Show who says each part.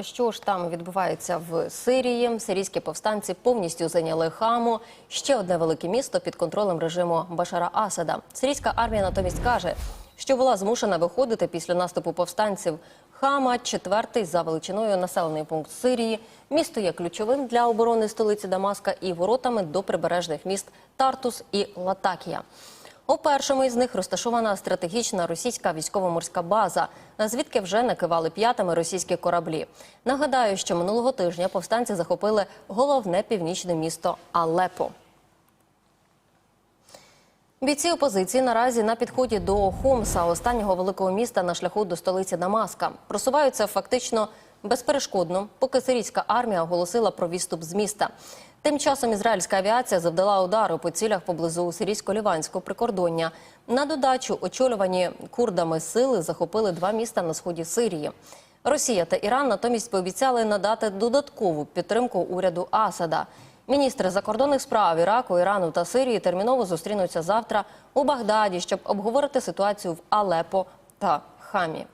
Speaker 1: Що ж там відбувається в Сирії. Сирійські повстанці повністю зайняли хаму. Ще одне велике місто під контролем режиму Башара Асада. Сирійська армія натомість каже, що була змушена виходити після наступу повстанців. Хама четвертий за величиною населений пункт Сирії. Місто є ключовим для оборони столиці Дамаска і воротами до прибережних міст Тартус і Латакія. У першому із них розташована стратегічна російська військово-морська база, звідки вже накивали п'ятами російські кораблі. Нагадаю, що минулого тижня повстанці захопили головне північне місто Алепо. Бійці опозиції наразі на підході до Хомса, останнього великого міста на шляху до столиці Дамаска. Просуваються фактично безперешкодно, поки сирійська армія оголосила про відступ з міста. Тим часом ізраїльська авіація завдала удару по цілях поблизу сирійсько-ліванського прикордоння. На додачу очолювані курдами сили захопили два міста на сході Сирії. Росія та Іран натомість пообіцяли надати додаткову підтримку уряду Асада. Міністри закордонних справ Іраку, Ірану та Сирії терміново зустрінуться завтра у Багдаді, щоб обговорити ситуацію в Алепо та Хамі.